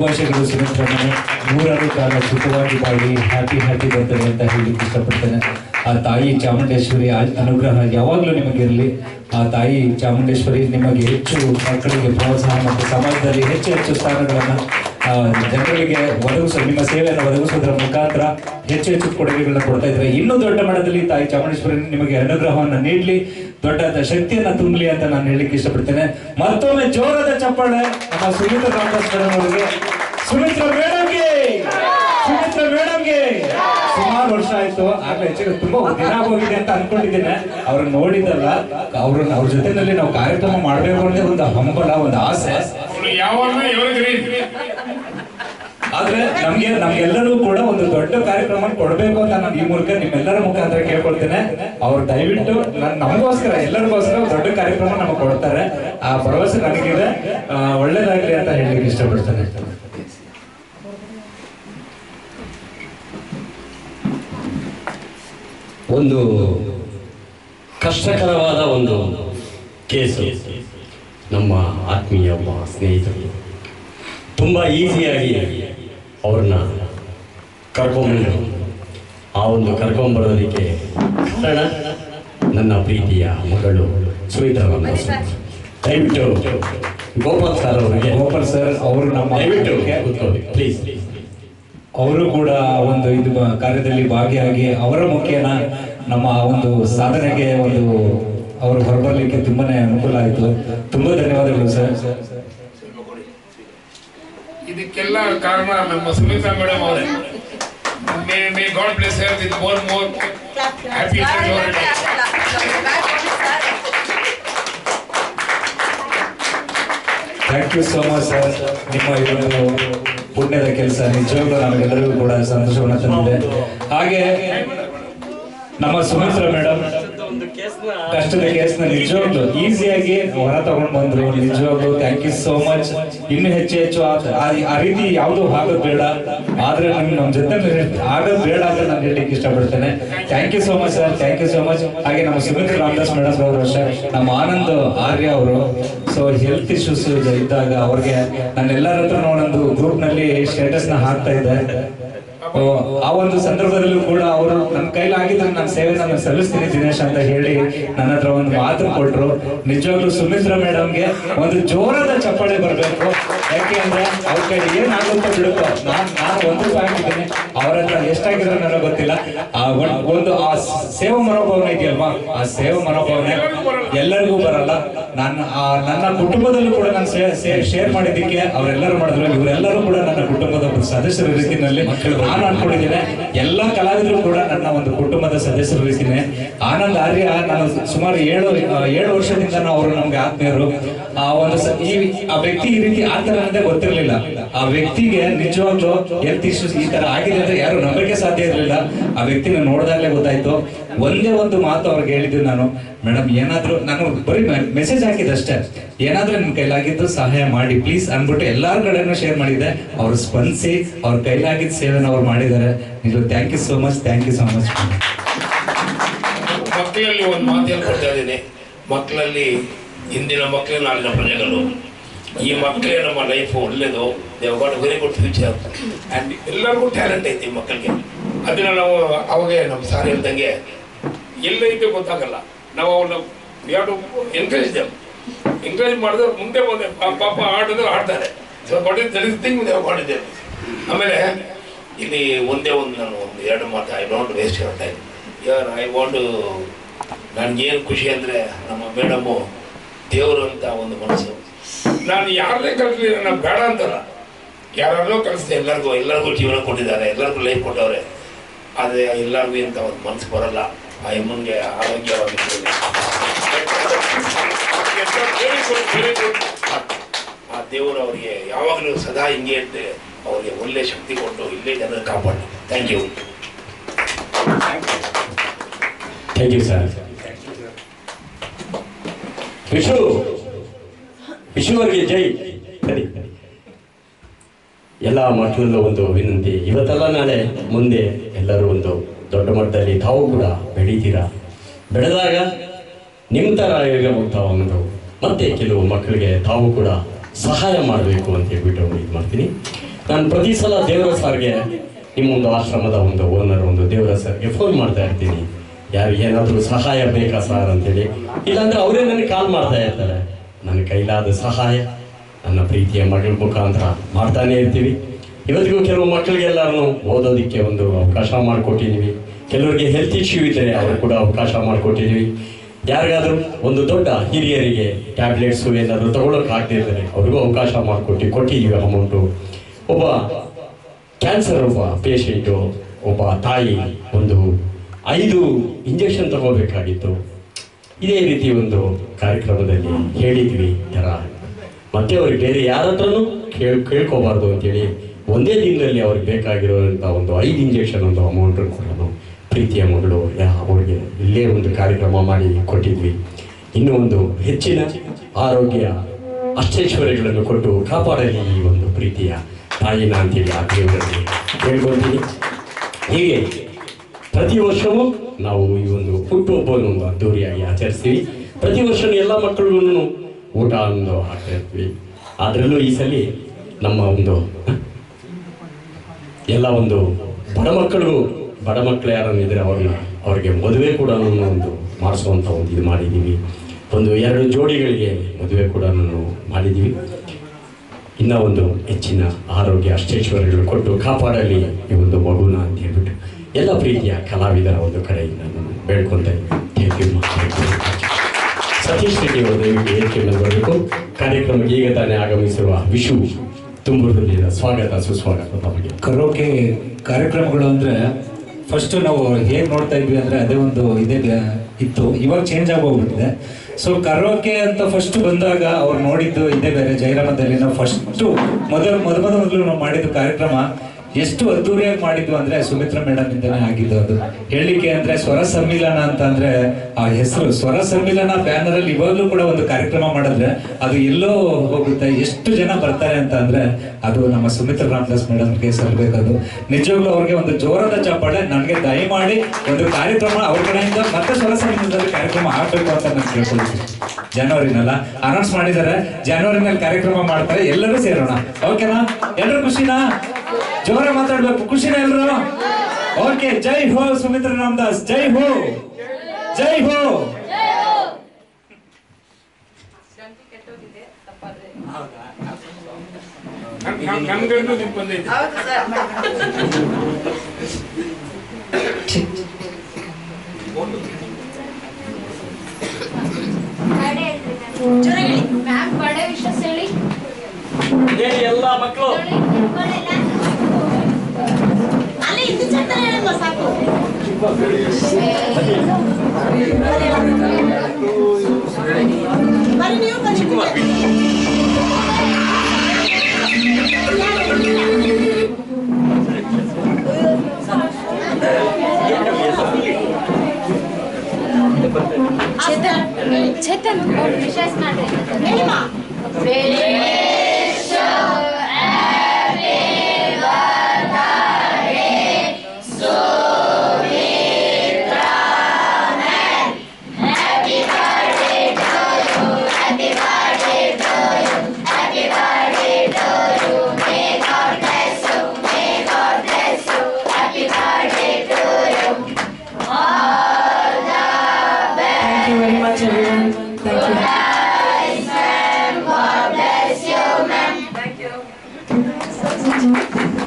ಶುಭಾಶಯಗಳು ಸುಮಿತ್ರಮ್ಮನೆ ಮೂರಾರು ಕಾಲ ಸುಖವಾಗಿ ಬಾಳಿ ಹ್ಯಾಪಿ ಹ್ಯಾಪಿ ಬರ್ತದೆ ಅಂತ ಹೇಳಿ ಇಷ್ಟಪಡ್ತೇನೆ. ಆ ತಾಯಿ ಚಾಮುಂಡೇಶ್ವರಿ ಅನುಗ್ರಹ ಯಾವಾಗಲೂ ನಿಮಗಿರಲಿ ಆ ತಾಯಿ ಚಾಮುಂಡೇಶ್ವರಿ ನಿಮಗೆ ಹೆಚ್ಚು ಮಕ್ಕಳಿಗೆ ಪ್ರೋತ್ಸಾಹ ಮತ್ತು ಸಮಾಜದಲ್ಲಿ ಹೆಚ್ಚು ಹೆಚ್ಚು ಸ್ಥಾನಗಳನ್ನು ಜನರಿಗೆ ಒದಗಿಸ ನಿಮ್ಮ ಸೇವೆಯನ್ನು ಒದಗಿಸೋದ್ರ ಮುಖಾಂತರ ಹೆಚ್ಚು ಹೆಚ್ಚು ಕೊಡುಗೆಗಳನ್ನ ಕೊಡ್ತಾ ಇದ್ದಾರೆ. ಇನ್ನೂ ದೊಡ್ಡ ಮಟ್ಟದಲ್ಲಿ ತಾಯಿ ಚಾಮುಂಡೇಶ್ವರಿ ನಿಮಗೆ ಅನುಗ್ರಹವನ್ನು ನೀಡಲಿ ದೊಡ್ಡ ಶಕ್ತಿಯನ್ನ ತುಂಬಲಿ ಅಂತ ನಾನು ಹೇಳಲಿಕ್ಕೆ ಇಷ್ಟಪಡ್ತೇನೆ. ಮತ್ತೊಮ್ಮೆ ಜೋರದ ಚಪ್ಪಾಳೆ ನಮ್ಮ ಸುಮಿತ್ರ ರಾಮದಾಸ್ ಅವರಿಗೆ. ಸುಮಿತ್ರ ಮೇಡಮ್ಗೆ! ಸುಮಿತ್ರ ಮೇಡಮ್ಗೆ! ಸುಮಾರು ವರ್ಷ ಆಯ್ತು, ಆಗ್ಲೇ ಹೆಚ್ಚಿಗೆ ತುಂಬಾ ದಿನ ಹೋಗಿದೆ ಅಂತ ಅನ್ಕೊಂಡಿದ್ದೇನೆ. ಅವ್ರನ್ನ ನೋಡಿದಲ್ಲ, ಅವ್ರನ್ನ ಅವ್ರ ಜೊತೆನಲ್ಲಿ ನಾವು ಕಾರ್ಯಕ್ರಮ ಮಾಡಬೇಕು ಅನ್ನೋದೇ ಒಂದು ಹಂಬಲ, ಒಂದು ಆಸೆ. ಯಾವಾಗ ಆದ್ರೆ ನಮ್ಗೆ ನಮ್ಗೆಲ್ಲರೂ ಕೂಡ ಒಂದು ದೊಡ್ಡ ಕಾರ್ಯಕ್ರಮ ಕೊಡಬೇಕು ಅಂತ ನಾನು ಈ ಮೂಲಕ ನಿಮ್ಮೆಲ್ಲರ ಮುಖಾಂತರ ಕೇಳ್ಕೊಳ್ತೇನೆ. ಅವ್ರು ದಯವಿಟ್ಟು ನಮಗೋಸ್ಕರ, ಎಲ್ಲರಿಗೋಸ್ಕರ ದೊಡ್ಡ ಕಾರ್ಯಕ್ರಮ ನಮಗೆ ಕೊಡ್ತಾರೆ. ಆ ಭರವಸೆ ನನಗಿದೆ. ಒಳ್ಳೇದಾಗ್ಲಿ ಅಂತ ಹೇಳಲಿಕ್ಕೆ ಇಷ್ಟಪಡ್ತೇನೆ. ಒಂದು ಕಷ್ಟಕರವಾದ ಒಂದು ಕೇಸು ನಮ್ಮ ಆತ್ಮೀಯ ಸ್ನೇಹಿತರು. ತುಂಬ ಈಸಿಯಾಗಿ ಅವ್ರನ್ನ ಕರ್ಕೊಂಬಂದು ಆ ಒಂದು ಕರ್ಕೊಂಬರೋದಕ್ಕೆ ಕಾರಣ ನನ್ನ ಪ್ರೀತಿಯ ಮಗಳು ಸುಮಿತ್ರಾ ದಯವಿಟ್ಟು ಗೋಪಾಲ್ ಸರ್ ಅವರಿಗೆ. ಗೋಪಾಲ್ ಸರ್ ಅವರು ನಮ್ಮ ದಯವಿಟ್ಟು ಪ್ಲೀಸ್ ಅವರು ಕೂಡ ಒಂದು ಇದು ಕಾರ್ಯದಲ್ಲಿ ಭಾಗಿಯಾಗಿ ಅವರ ಮುಖೇನ ನಮ್ಮ ಒಂದು ಸಾಧನೆಗೆ ಒಂದು ಅವರು ಹೊರಬರಲಿಕ್ಕೆ ತುಂಬಾನೇ ಅನುಕೂಲ ಆಯಿತು. ತುಂಬಾ ಧನ್ಯವಾದಗಳು ಸರ್ ಇದಕ್ಕೆಲ್ಲ ಕಾರಣ ನಮ್ಮ ಸುನೀತಾ ಮೇಡಮ್ ಅವರೇ. May may God bless her with more more. Happy thank you so much sir ನಿಮ್ಮ ಒಂದು ಪುಣ್ಯದ ಕೆಲಸ ನಿಜವಾಗ್ಲೂ ನಮಗೆಲ್ಲರಿಗೂ ಕೂಡ ಸಂತೋಷವನ್ನು ತಂದಿದೆ. ಹಾಗೆ ನಮ್ಮ ಸುಮಿತ್ರ ಮೇಡಮ್ ಕಷ್ಟದ ಕೇಸ್ನ ನಿಜವಾಗ್ಲು ಈಸಿಯಾಗಿ ಹೊರ ತಗೊಂಡ್ ಬಂದ್ರು. ನಿಜವಾಗ್ಲು ಥ್ಯಾಂಕ್ ಯು ಸೋ ಮಚ್ ಇನ್ನು ಹೆಚ್ಚು ಹೆಚ್ಚು ಆ- ರೀತಿ ಯಾವುದು ಆಗೋದ್ ಬೇಡ. ಆದ್ರೆ ನಮ್ಗೆ ನಮ್ ಜೊತೆ ಆಗೋದ್ ಬೇಡ ಅಂತ ನಾನು ಹೇಳಲಿಕ್ಕೆ ಇಷ್ಟಪಡ್ತೇನೆ. Thank you so much sir thank you so much ಹಾಗೆ ನಮ್ಮ ಸುಮಿತ್ರ ರಾಮದಾಸ್ ಮೇಡಮ್ ಅವರು ಅಷ್ಟೇ. ನಮ್ಮ ಆನಂದ್ ಆರ್ಯ ಅವರು. ಸೊ ಹೆಲ್ತ್ ಇಶ್ಯೂಸ್ ಇದ್ದಾಗ ಅವ್ರಿಗೆ ನಾನು ಎಲ್ಲರತ್ರ ಹತ್ರ ಒಂದೊಂದು ಗ್ರೂಪ್ನಲ್ಲಿ ಸ್ಟೇಟಸ್ನ ಹಾಕ್ತಾ ಇದ್ದೆ. ಆ ಒಂದು ಸಂದರ್ಭದಲ್ಲೂ ಕೂಡ ಅವರು ನನ್ನ ಕೈಲಾಗಿದ್ರೆ ನನ್ನ ಸೇವೆ ನಾನು ಸಲ್ಲಿಸ್ತೀನಿ ದಿನೇಶ್ ಅಂತ ಹೇಳಿ ನನ್ನ ಹತ್ರ ಒಂದು ಮಾತು ಕೊಟ್ರು. ನಿಜವಾಗ್ಲೂ ಸುಮಿತ್ರ ಮೇಡಮ್ಗೆ ಒಂದು ಜೋರಾದ ಚಪ್ಪಾಳೆ ಬರಬೇಕು. ಯಾಕೆ ಅಂದ್ರೆ ಅವ್ರ ಕೈ ಏನಾಗುತ್ತೋ ಬಿಡುತ್ತೋ. ನಾನು ನಾನು ಒಂದು ಹಾಕಿದ್ದೀನಿ. ಅವ್ರ ಎಷ್ಟಾಗಿದ್ರು ಎಷ್ಟಾಗಿರೋ ನನಗೆ ಗೊತ್ತಿಲ್ಲ. ಆ ಒಂದ್- ಆ ಸೇವಾ ಮನೋಭಾವನೆ ಇದೆಯಲ್ವಾ? ಆ ಸೇವಾ ಮನೋಭಾವನೆ ಎಲ್ಲರಿಗೂ ಬರಲ್ಲ. ನನ್ನ ಆ ನನ್ನ ಕುಟುಂಬದಲ್ಲೂ ಕೂಡ ನಾನು ಶೇರ್ ಮಾಡಿದ್ದಕ್ಕೆ ಅವರೆಲ್ಲರೂ ಮಾಡಿದ್ರು. ಇವರೆಲ್ಲರೂ ಕೂಡ ನನ್ನ ಕುಟುಂಬದ ಸದಸ್ಯರ ರೀತಿಯಲ್ಲಿ ನಾನು ಅನ್ಕೊಂಡಿದ್ದೇನೆ. ಎಲ್ಲ ಕಲಾವಿದರು ಕೂಡ ನನ್ನ ಒಂದು ಕುಟುಂಬದ ಸದಸ್ಯರ ರೀತಿನೇ ಆನಂದ್ ಆರ್ಯ ನಾನು ಸುಮಾರು ಏಳು ಏಳು ವರ್ಷದಿಂದ ಅವರು ನಮ್ಗೆ ಆತ್ಮೀಯರು. ಆ ಒಂದು ಈ ಆ ವ್ಯಕ್ತಿ ಈ ರೀತಿ ಆತರ ಅಂತ ಗೊತ್ತಿರಲಿಲ್ಲ. ಆ ವ್ಯಕ್ತಿಗೆ ನಿಜವಾಗ್ಲೂ ಹೆಲ್ತ್ ಇಶ್ಯೂಸ್ ಈ ತರ ಆಗಿದೆ ಅಂತ ಯಾರು ನಂಬಿಕೆ ಸಾಧ್ಯ ಇರಲಿಲ್ಲ. ಆ ವ್ಯಕ್ತಿನ ನೋಡಿದಾಗಲೇ ಗೊತ್ತಾಯ್ತು. ಒಂದೇ ಒಂದು ಮಾತು ಅವ್ರಿಗೆ ಹೇಳಿದ್ದು ನಾನು. ಮೇಡಮ್ ಏನಾದ್ರೂ ನಾನು ಬರೀ ಮೆಸೇಜ್ ಹಾಕಿದಷ್ಟೇ ಏನಾದ್ರೂ ನಿಮ್ ಕೈಲಾಗಿದ್ದು ಸಹಾಯ ಮಾಡಿ, ಪ್ಲೀಸ್ ಅಂದ್ಬಿಟ್ಟು ಎಲ್ಲಾರ ಕಡೆನೂ ಶೇರ್ ಮಾಡಿದ್ದೆ. ಅವ್ರು ಸ್ಪಂದಿಸಿ, ಅವ್ರ ಕೈಲಾಗಿದ್ದ ಸೇವೆನ ಅವ್ರು ಮಾಡಿದ್ದಾರೆ. ನೀವು thank you so much thank you so much ಮಕ್ಕಳಲ್ಲಿ ಒಂದು ಮಾತು ಹೇಳ್ಕೊಡ್ತಾ ಇದ್ದೀನಿ. ಮಕ್ಕಳಲ್ಲಿ, ಹಿಂದಿನ ಮಕ್ಕಳು, ನಾಳಿನ ಪ್ರಜೆಗಳು. ಈ ಮಕ್ಕಳೇ ನಮ್ಮ ಲೈಫ್ ಒಳ್ಳೇದು got very good future and ಎಲ್ಲರಿಗೂ ಟ್ಯಾಲೆಂಟ್ ಐತಿ ಈ ಮಕ್ಕಳಿಗೆ. ಅದನ್ನ ನಾವು ಅವಾಗ ನಮ್ಮ ಸಾರ್ ಹೇಳ್ದಂಗೆ ಎಲ್ಲೈತೆ ಗೊತ್ತಾಗಲ್ಲ. ನಾವು ಅವನ್ನ ಯಾರು ಎನ್ಕರೇಜ್ ದೆಮ್ ಎನ್ಕರೇಜ್ ಮಾಡಿದ್ರೆ ಮುಂದೆ ಬಂದೆ. ಪಾಪ ಆಡಿದ್ರೆ ಆಡ್ತಾರೆ. ಸೊ ಬಟ್ ತಿಳಿಸ್ತೀನಿ ದೇವ್ ಮಾಡಿದ್ದೇವೆ ಆಮೇಲೆ ಇಲ್ಲಿ ಒಂದೇ ಒಂದು ನಾನು ಒಂದು ಎರಡು ಮಾತು I don't waste your time ಯಾರ್ ಐ ವಾಂಟ್ ನನಗೇನು ಖುಷಿ ಅಂದರೆ ನಮ್ಮ ಮೇಡಮು ದೇವರು ಅಂತ ಒಂದು ಮನಸ್ಸು. ನಾನು ಯಾರನ್ನೇ ಕಲಿಸಲಿ ನಾನು ಬೇಡ ಅಂತಲ್ಲ ಯಾರನ್ನೋ ಕಲಿಸಿದೆ ಎಲ್ಲರಿಗೂ ಎಲ್ಲರಿಗೂ ಜೀವನ ಕೊಟ್ಟಿದ್ದಾರೆ ಎಲ್ಲರಿಗೂ ಲೈಫ್ ಕೊಟ್ಟವ್ರೆ. ಆದರೆ ಎಲ್ಲರಿಗೂ ಇಂಥ ಒಂದು ಮನಸ್ಸು ಬರಲ್ಲ. ಆ ಹೆಮ್ಮಂಗೆ ಆರೋಗ್ಯವಾಗಿರ್ತದೆ ಆ ದೇವರು ಅವರಿಗೆ ಯಾವಾಗಲೂ ಸದಾ ಹಿಂಗೆ ಇದ್ದೆ ಅವರಿಗೆ ಒಳ್ಳೆ ಶಕ್ತಿ ಕೊಟ್ಟು ಇಲ್ಲೇ ಜನ ಕಾಪಾಡಿ. Thank you thank you sir wish you wish you ಅವರಿಗೆ ಜೈ. ಸರಿ. ಎಲ್ಲ ಮಕ್ಕಳಲ್ಲೂ ಒಂದು ವಿನಂತಿ. ಇವತ್ತಲ್ಲ ನಾಳೆ ಮುಂದೆ ಎಲ್ಲರೂ ಒಂದು ದೊಡ್ಡ ಮಟ್ಟದಲ್ಲಿ ತಾವು ಕೂಡ ಬೆಳೀತೀರಾ? ಬೆಳೆದಾಗ ನಿಮ್ಮ ಥರ ಹೋಗ್ತಾ ಒಂದು ಮತ್ತೆ ಕೆಲವು ಮಕ್ಕಳಿಗೆ ತಾವು ಕೂಡ ಸಹಾಯ ಮಾಡಬೇಕು ಅಂತ ಹೇಳ್ಬಿಟ್ಟು ಇದು ಮಾಡ್ತೀನಿ. ನಾನು ಪ್ರತಿ ಸಲ ದೇವರ ಸಾರ್ಗೆ ನಿಮ್ಮೊಂದು ಆಶ್ರಮದ ಒಂದು ಓನರ್ ಒಂದು ದೇವರ ಸರ್ಗೆ ಫೋನ್ ಮಾಡ್ತಾ ಇರ್ತೀನಿ. ಯಾರು ಏನಾದರೂ ಸಹಾಯ ಬೇಕಾ ಸರ್ ಅಂತೇಳಿ. ಇಲ್ಲಾಂದ್ರೆ ಅವರೇ ನನಗೆ ಕಾಲ್ ಮಾಡ್ತಾ ಇರ್ತಾರೆ. ನನ್ನ ಕೈಲಾದ ಸಹಾಯ, ನನ್ನ ಪ್ರೀತಿಯ ಮಗಳ ಮುಖಾಂತರ ಮಾಡ್ತಾನೆ ಇರ್ತೀವಿ. ಇವತ್ತಿಗೂ ಕೆಲವು ಮಕ್ಕಳಿಗೆಲ್ಲರೂ ಓದೋದಕ್ಕೆ ಒಂದು ಅವಕಾಶ ಮಾಡಿಕೊಟ್ಟಿದ್ದೀವಿ ಕೆಲವರಿಗೆ ಹೆಲ್ತ್ ಇಶ್ಯೂ ಇದ್ದರೆ ಅವರು ಕೂಡ ಅವಕಾಶ ಮಾಡಿಕೊಟ್ಟಿದ್ದೀವಿ ಯಾರಿಗಾದರೂ ಒಂದು ದೊಡ್ಡ ಹಿರಿಯರಿಗೆ ಟ್ಯಾಬ್ಲೆಟ್ಸು ಏನಾದರೂ ತಗೊಳ್ಳೋಕೆ ಆಗದೆ ಅವ್ರಿಗೂ ಅವಕಾಶ ಮಾಡಿಕೊಟ್ಟು ಕೊಟ್ಟಿದ್ದೀವಿ ಅಮೌಂಟು ಒಬ್ಬ ಕ್ಯಾನ್ಸರ್ ಒಬ್ಬ ಪೇಷಂಟು ಒಬ್ಬ ತಾಯಿ ಒಂದು ಐದು ಇಂಜೆಕ್ಷನ್ ತಗೋಬೇಕಾಗಿತ್ತು. ಇದೇ ರೀತಿ ಒಂದು ಕಾರ್ಯಕ್ರಮದಲ್ಲಿ ಹೇಳಿದ್ವಿ ಥರ ಮತ್ತೆ ಅವ್ರಿಗೆ ಬೇರೆ ಯಾರ ಹತ್ರನೂ ಕೇಳ್, ಕೇಳ್ಕೋಬಾರ್ದು ಅಂತೇಳಿ ಒಂದೇ ದಿನದಲ್ಲಿ ಅವ್ರಿಗೆ ಬೇಕಾಗಿರುವಂಥ ಒಂದು ಐದು ಇಂಜೆಕ್ಷನ್ ಒಂದು ಅಮೌಂಟ್ ಕೊಡೋದು. ಪ್ರೀತಿಯ ಮಗಳು, ಯಾ ಅವಳಿಗೆ ಇಲ್ಲೇ ಒಂದು ಕಾರ್ಯಕ್ರಮ ಮಾಡಿ ಕೊಟ್ಟಿದ್ವಿ. ಇನ್ನೂ ಒಂದು ಹೆಚ್ಚಿನ ಆರೋಗ್ಯ ಅಷ್ಟೈಶ್ವರ್ಯಗಳನ್ನು ಕೊಟ್ಟು ಕಾಪಾಡಲಿ ಈ ಒಂದು ಪ್ರೀತಿಯ ತಾಯಿನ ಅಂತೇಳಿ ಆ ದೇವರಲ್ಲಿ ಹೀಗೆ ಪ್ರತಿ ವರ್ಷವೂ ನಾವು ಈ ಒಂದು ಹುಟ್ಟುಹಬ್ಬವನ್ನು ಒಂದು ಅದ್ದೂರಿಯಾಗಿ ಆಚರಿಸ್ತೀವಿ. ಪ್ರತಿ ವರ್ಷ ಎಲ್ಲ ಮಕ್ಕಳಿಗೂ ಊಟ ಒಂದು ಹಾಕ್ತಾ ಇರ್ತೀವಿ ಅದರಲ್ಲೂ ಈ ಸಲ ನಮ್ಮ ಒಂದು ಎಲ್ಲ ಒಂದು ಬಡ ಮಕ್ಕಳು ಬಡ ಮಕ್ಕಳು ಯಾರನ್ನು ಇದ್ರೆ ಅವ್ರನ್ನ ಅವ್ರಿಗೆ ಮದುವೆ ಕೂಡ ಒಂದು ಮಾಡಿಸುವಂಥ ಒಂದು ಇದು ಮಾಡಿದ್ದೀವಿ. ಒಂದು ಎರಡು ಜೋಡಿಗಳಿಗೆ ಮದುವೆ ಕೂಡ ಮಾಡಿದ್ದೀವಿ. ಇನ್ನ ಒಂದು ಹೆಚ್ಚಿನ ಆರೋಗ್ಯ ಅಷ್ಟೇಶ್ವರಗಳು ಕೊಟ್ಟು ಕಾಪಾಡಲಿ ಈ ಒಂದು ಮಗುನ ಎಲ್ಲ ಪ್ರೀತಿಯ ಕಲಾವಿದರ ಒಂದು ಕಡೆಯಿಂದ ನಾನು ಬೇಡ್ಕೊಳ್ತೇನೆ ಸತೀಶ್ ರೆಡ್ಡಿ ಅವರು ದಯವಿಟ್ಟು ಹೇಳಿಕೆಯನ್ನು ಬರಬೇಕು ಕಾರ್ಯಕ್ರಮಕ್ಕೆ ಈಗ ತಾನೇ ಆಗಮಿಸಿರುವ ವಿಶು ತುಂಬು ಸ್ವಾಗತ, ಸುಸ್ವಾಗತ ತಮಗೆ. ಕರೋಕೆ ಕಾರ್ಯಕ್ರಮಗಳು ಅಂದರೆ ಫಸ್ಟ್ ನಾವು ಹೇಗೆ ನೋಡ್ತಾ ಇದ್ವಿ ಅಂದರೆ ಅದೇ ಒಂದು ಇದೇ ಇತ್ತು. ಇವಾಗ ಚೇಂಜ್ ಆಗೋಗ್ಬಿಟ್ಟಿದೆ. ಸೊ ಕರೋಕೆ ಅಂತ ಫಸ್ಟ್ ಬಂದಾಗ ಅವ್ರು ನೋಡಿದ್ದು ಇದೇ ಬೇರೆ. ಜೈರಾಮದಲ್ಲಿ ನಾವು ಫಸ್ಟ್ ಮೊದಲು ಮೊದಲ ಮೊದಲು ನಾವು ಮಾಡಿದ್ದು ಕಾರ್ಯಕ್ರಮ ಎಷ್ಟು ಅದ್ದೂರಿಯಾಗಿ ಮಾಡಿದ್ವು ಅಂದ್ರೆ ಸುಮಿತ್ರಾ ಮೇಡಮ್ ಇಂದನೇ ಆಗಿದ್ದು ಅದು. ಹೇಳಿಕೆ ಅಂದ್ರೆ ಸ್ವರ ಸಮ್ಮಿಲನ ಅಂತ ಅಂದ್ರೆ ಆ ಹೆಸರು. ಸ್ವರ ಸಮ್ಮಿಲನ ಬ್ಯಾನರ್ ಅಲ್ಲಿ ಇವಾಗಲೂ ಕೂಡ ಒಂದು ಕಾರ್ಯಕ್ರಮ ಮಾಡಿದ್ರೆ ಅದು ಎಲ್ಲೋ ಹೋಗುತ್ತೆ ಎಷ್ಟು ಜನ ಬರ್ತಾರೆ ಅಂತ ಅಂದ್ರೆ ಅದು ನಮ್ಮ ಸುಮಿತ್ರಾ ರಾಮದಾಸ್ ಮೇಡಮ್ಗೆ ಸಲ್ಬೇಕದು ನಿಜವಾಗ್ಲೂ ಅವ್ರಿಗೆ ಒಂದು ಜೋರಾದ ಚಪ್ಪಾಳೆ. ನನಗೆ ದಯಮಾಡಿ ಒಂದು ಕಾರ್ಯಕ್ರಮ ಅವ್ರ ಕಡೆಯಿಂದ ಮತ್ತೆ ಸ್ವರ ಸಮ್ಮಿಲನದಲ್ಲಿ ಕಾರ್ಯಕ್ರಮ ಆಗ್ಬೇಕು ಅಂತ ನಾನು ಕೇಳ್ಕೊಳ್ತೀನಿ. ಜನವರಿನಲ್ಲ ಅನೌನ್ಸ್ ಮಾಡಿದ್ದಾರೆ. ಜನವರಿನಲ್ಲಿ ಕಾರ್ಯಕ್ರಮ ಮಾಡ್ತಾರೆ. ಎಲ್ಲರೂ ಸೇರೋಣ. ಓಕೆನಾ ಎಲ್ಲರೂ ಖುಷಿನಾ? ಜೋರ ಮಾತಾಡ್ಬೇಕು. ಖುಷಿನ ಎಲ್ರು? ಓಕೆ ಜೈ ಹೋ ಸುಮಿತ್ರ ರಾಮದಾಸ್. ಜೈ ಹೋ. ಜೈ ಹೋ. ಹೇಳಿ. ಎಲ್ಲ ಮಕ್ಕಳು Ce te-am... Ce te-am... Ce te-am...